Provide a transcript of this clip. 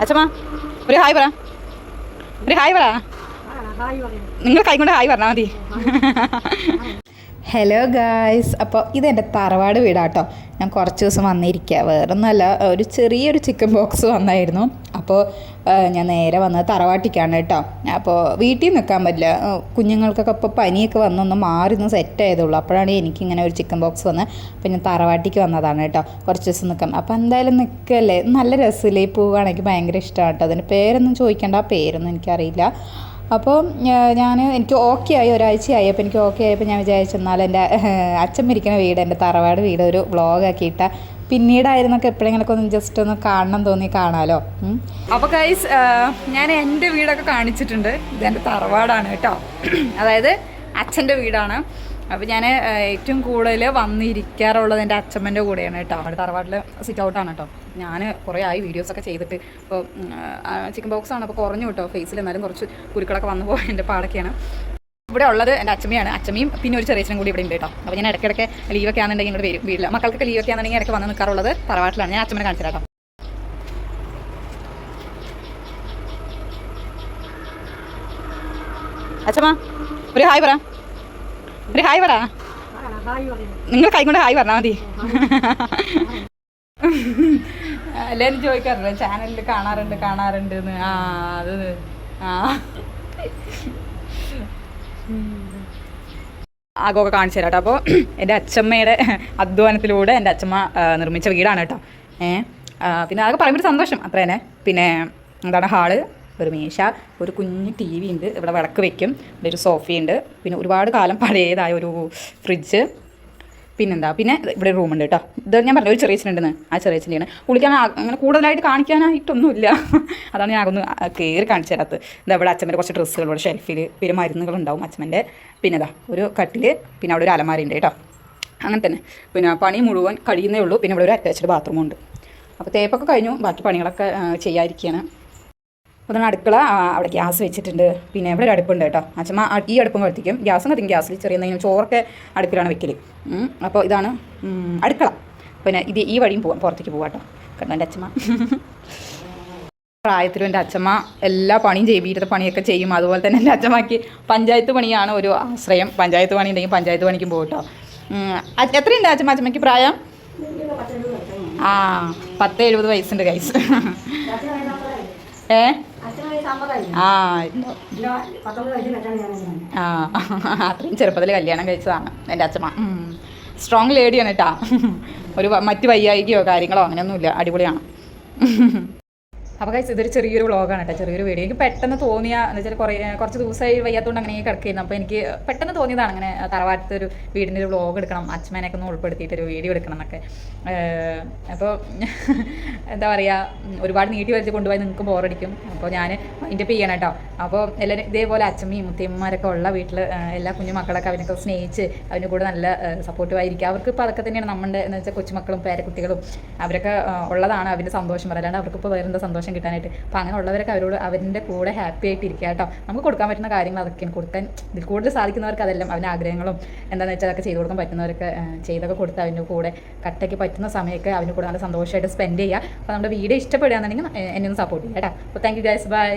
അച്ഛമ്മ ഒരു ഹായ് പറ. ഒരു ഹായ് പറ. നിങ്ങൾ കൈ കൊണ്ട് ഹായ് പറഞ്ഞാൽ മതി. ഹലോ ഗായ്സ് അപ്പോൾ ഇതെന്റെ തറവാട് വീടാട്ടോ. ഞാൻ കുറച്ച് ദിവസം വന്നിരിക്കുക വേറൊന്നുമല്ല ഒരു ചെറിയൊരു ചിക്കൻ ബോക്സ് വന്നായിരുന്നു. അപ്പോൾ ഞാൻ നേരെ വന്നത് തറവാട്ടിക്കാണ് കേട്ടോ. അപ്പോൾ വീട്ടിൽ നിൽക്കാൻ പറ്റില്ല. കുഞ്ഞുങ്ങൾക്കൊക്കെ ഇപ്പോൾ പനിയൊക്കെ വന്നൊന്ന് മാറി ഒന്ന് സെറ്റ് ആയതുള്ളൂ അപ്പോഴാണ് എനിക്കിങ്ങനെ ഒരു ചിക്കൻ ബോക്സ് വന്ന് അപ്പോൾ ഞാൻ തറവാട്ടിക്ക് വന്നതാണ് കേട്ടോ. കുറച്ച് ദിവസം നിൽക്കാം അപ്പോൾ എന്തായാലും നിൽക്കല്ലേ നല്ല രസമില്ലേ? ഈ പൂവാണെങ്കിൽ ഭയങ്കര ഇഷ്ടമാണ് കേട്ടോ. അതിന്റെ പേരൊന്നും ചോദിക്കേണ്ട. ആ പേരൊന്നും എനിക്കറിയില്ല. അപ്പോൾ ഞാൻ എനിക്ക് ഓക്കെ ആയി ഒരാഴ്ചയായി അപ്പോൾ എനിക്ക് ഓക്കെ ആയപ്പോൾ ഞാൻ വിചാരിച്ചു എന്നാൽ എന്റെ അച്ഛൻ ഇരിക്കുന്ന വീട് എന്റെ തറവാട് വീട് ഒരു വ്ളോഗാക്കിയിട്ട പിന്നീടായിരുന്നൊക്കെ എപ്പോഴെങ്കിലൊക്കെ ഒന്ന് ജസ്റ്റ് ഒന്ന് കാണണം തോന്നി കാണാലോ. അപ്പോൾ ഗൈസ് ഞാൻ എന്റെ വീടൊക്കെ കാണിച്ചിട്ടുണ്ട്. ഇത് എന്റെ തറവാടാണ് കേട്ടോ. അതായത് അച്ഛന്റെ വീടാണ്. അപ്പോൾ ഞാൻ ഏറ്റവും കൂടുതൽ വന്നിരിക്കാറുള്ളത് എന്റെ അച്ഛമ്മന്റെ കൂടെയാണ് കേട്ടോ. അവിടെ തറവാട്ടിൽ സിറ്റ് ഔട്ടാണ് കേട്ടോ. ഞാൻ കുറേ ആയി വീഡിയോസൊക്കെ ചെയ്തിട്ട് ഇപ്പോൾ ചിക്കൻ ബോക്സ് ആണ് അപ്പോൾ കുറഞ്ഞു കേട്ടോ ഫേസിൽ എന്നാലും കുറച്ച് കുരുക്കളൊക്കെ വന്നു പോയ എന്റെ പാടൊക്കെയാണ്. ഇവിടെ ഉള്ളത് എന്റെ അച്ഛമ്മയാണ്. അച്ഛമ്മയും പിന്നെ ഒരു ചെറിയച്ഛനും കൂടി ഇവിടെ ഉണ്ട് കേട്ടോ. അപ്പോൾ ഞാൻ ഇടയ്ക്കിടയ്ക്ക് ലീവൊക്കെ ആണെന്നുണ്ടെങ്കിൽ ഇങ്ങോട്ട് വരും വീട്ടിൽ മക്കൾക്ക് ലീവൊക്കെ ആണെന്നുണ്ടെങ്കിൽ ഇടയ്ക്ക് വന്ന് നിൽക്കാറുള്ളത് തറവാട്ടിലാണ്. ഞാൻ അച്ഛമ്മനെ കാണിച്ചു കേട്ടോ. അച്ഛമ്മ ഒരു ഹായ് പറ. ഒരു ഹായ് പറ. നിങ്ങൾ കൈ കൊണ്ട് ഹായ് പറഞ്ഞാൽ മതി. എല്ലാവരും ചോദിക്കാറുണ്ട്? ചാനലിൽ കാണാറുണ്ട് കാണാറുണ്ട് ആ അത് ആ. ആകമൊക്കെ കാണിച്ചു തരാം കേട്ടോ അപ്പോൾ എന്റെ അച്ഛമ്മയുടെ അധ്വാനത്തിലൂടെ എന്റെ അച്ഛമ്മ നിർമ്മിച്ച വീടാണ് കേട്ടോ. ഏ പിന്നെ അതൊക്കെ പറയുമ്പോൾ സന്തോഷം അത്ര തന്നെ പിന്നെ എന്താണ് ഹാൾ? ഒരു മേശ ഒരു കുഞ്ഞ് ടി വി ഉണ്ട് ഇവിടെ വിളക്ക് വെക്കും ഇവിടെ ഒരു സോഫയുണ്ട് പിന്നെ ഒരുപാട് കാലം പഴയതായ ഒരു ഫ്രിഡ്ജ്. പിന്നെന്താ? പിന്നെ ഇവിടെ റൂമുണ്ട് കേട്ടോ. ഇത് ഞാൻ പറഞ്ഞു ഒരു ചെറിയ ചെറിയച്ഛനുണ്ടെന്ന് ആ ചെറിയച്ഛന്റെയാണ് കുളിക്കാൻ അങ്ങനെ കൂടുതലായിട്ട് കാണിക്കാനായിട്ടൊന്നുമില്ല. അതാണ് ഞാൻ ഒന്ന് കയറി കാണിച്ചു തരാത്തത് ഇതാ ഇവിടെ അച്ഛന്റെ കുറച്ച് ഡ്രസ്സുകൾ ഇവിടെ ഷെൽഫിൽ പിന്നെ മരുന്നുകളുണ്ടാവും അച്ഛന്റെ പിന്നെ ഇതാ ഒരു കട്ടിൽ പിന്നെ അവിടെ ഒരു അലമാരി ഉണ്ട് കേട്ടോ. അങ്ങനെ തന്നെ. പിന്നെ പണി മുഴുവൻ കഴിയുന്നേ ഉള്ളൂ. പിന്നെ ഇവിടെ ഒരു അറ്റാച്ച്ഡ് ബാത്റൂമുണ്ട് അപ്പോൾ തേപ്പൊക്കെ കഴിഞ്ഞു. ബാക്കി പണികളൊക്കെ ചെയ്യാതിരിക്കുകയാണ്. അപ്പോൾ അടുക്കള അവിടെ ഗ്യാസ് വെച്ചിട്ടുണ്ട്. പിന്നെ ഇവിടെ ഒരു അടുപ്പുണ്ട് കേട്ടോ. അച്ഛമ്മ ഈ അടുപ്പും കത്തിക്കും ഗ്യാസും കത്തിക്കും ഗ്യാസിൽ ചെറിയ ചോറൊക്കെ അടുപ്പിലാണ് വെക്കൽ അപ്പോൾ ഇതാണ് അടുക്കള. പിന്നെ ഇത് ഈ വഴിയും പോവാം പുറത്തേക്ക് പോവാം കേട്ടോ. കാരണം എന്റെ അച്ഛമ്മ? പ്രായത്തിലും എന്റെ അച്ഛമ്മ എല്ലാ പണിയും ചെയ്യും വീട്ടിലത്തെ പണിയൊക്കെ ചെയ്യും. അതുപോലെ തന്നെ എന്റെ അച്ഛമ്മയ്ക്ക് പഞ്ചായത്ത് പണിയാണ് ഒരു ആശ്രയം. പഞ്ചായത്ത് പണി ഉണ്ടെങ്കിൽ പഞ്ചായത്ത് പണിക്കും പോകും കേട്ടോ. എത്രയുണ്ട് അച്ഛമ്മ അച്ഛമ്മയ്ക്ക് പ്രായം? ആ പത്ത് എഴുപത് വയസ്സുണ്ട് കൈസ് ഏ? ആ. ആ അത്രയും ചെറുപ്പത്തിൽ കല്യാണം കഴിച്ചതാണ് എന്റെ അച്ഛമ്മ. സ്ട്രോങ് ലേഡിയാണ് കേട്ടാ ഒരു മറ്റ് വയ്യായികയോ കാര്യങ്ങളോ അങ്ങനെയൊന്നുമില്ല. അടിപൊളിയാണ്. അപ്പോൾ കഴിച്ച് ഇതൊരു ചെറിയൊരു വ്ളോഗാണ് കേട്ടോ. ചെറിയൊരു വീഡിയോ എനിക്ക് പെട്ടെന്ന് തോന്നിയ എന്ന് വെച്ചാൽ കുറേ കുറച്ച് ദിവസമായി വയ്യാത്തതുകൊണ്ട് അങ്ങനെ കിടക്കുന്നു അപ്പോൾ എനിക്ക് പെട്ടെന്ന് തോന്നിയതാണ് അങ്ങനെ തറവാട്ടത്തെ ഒരു വീടിന്റെ ഒരു വ്ളോഗ് എടുക്കണം. അച്ഛമ്മേനൊക്കെ ഒന്ന് ഉൾപ്പെടുത്തിയിട്ട് ഒരു വീഡിയോ എടുക്കണം എന്നൊക്കെ. അപ്പോൾ എന്താ പറയുക ഒരുപാട് നീട്ടി വലിച്ച് കൊണ്ടുപോയി നിങ്ങൾക്ക് ബോറടിക്കും അപ്പോൾ ഞാൻ ഇതിന്റെ ചെയ്യണം കേട്ടോ. അപ്പോൾ എല്ലാവരും ഇതേപോലെ അച്ഛമ്മയും മുത്തിയമ്മമാരൊക്കെ ഉള്ള വീട്ടിൽ എല്ലാ കുഞ്ഞു മക്കളൊക്കെ അവനൊക്കെ സ്നേഹിച്ച് അവന് കൂടെ നല്ല സപ്പോർട്ടീവായിരിക്കും അവർക്ക് ഇപ്പോൾ അതൊക്കെ തന്നെയാണ് നമ്മുടെ എന്ന് വെച്ചാൽ കൊച്ചുമക്കളും പേരക്കുട്ടികളും അവരൊക്കെ ഉള്ളതാണ്. അവന്റെ സന്തോഷം പറയാണ്ട് അവർക്ക് ഇപ്പോൾ വേറെന്താ സന്തോഷം? കിട്ടാനായിട്ട്. അപ്പോൾ അങ്ങനെ ഉള്ളവരൊക്കെ അവരോട് അവരുടെ കൂടെ ഹാപ്പി ആയിട്ട് ഇരിക്കുക കേട്ടോ. നമുക്ക് കൊടുക്കാൻ പറ്റുന്ന കാര്യങ്ങൾ അതൊക്കെയാണ് കൊടുക്കാൻ ഇതിൽ കൂടുതൽ സാധിക്കുന്നവർക്ക് അതെല്ലാം അവന്റെ ആഗ്രഹങ്ങളും എന്താണെന്ന് വെച്ചാൽ അതൊക്കെ ചെയ്തു കൊടുക്കാൻ പറ്റുന്നവരൊക്കെ ചെയ്തൊക്കെ കൊടുത്ത് അവന്റെ കൂടെ കട്ടയ്ക്ക് പറ്റുന്ന സമയമൊക്കെ അവന്റെ കൂടെ നല്ല സന്തോഷമായിട്ട് സ്പെൻഡ് ചെയ്യുക. അപ്പോൾ നമ്മുടെ വീഡിയോ ഇഷ്ടപ്പെടുകയാണെന്നുണ്ടെങ്കിൽ എന്നെ ഒന്ന് സപ്പോർട്ട് ചെയ്യുക കേട്ടോ. അപ്പോൾ താങ്ക് യു ഗൈസ് ബൈ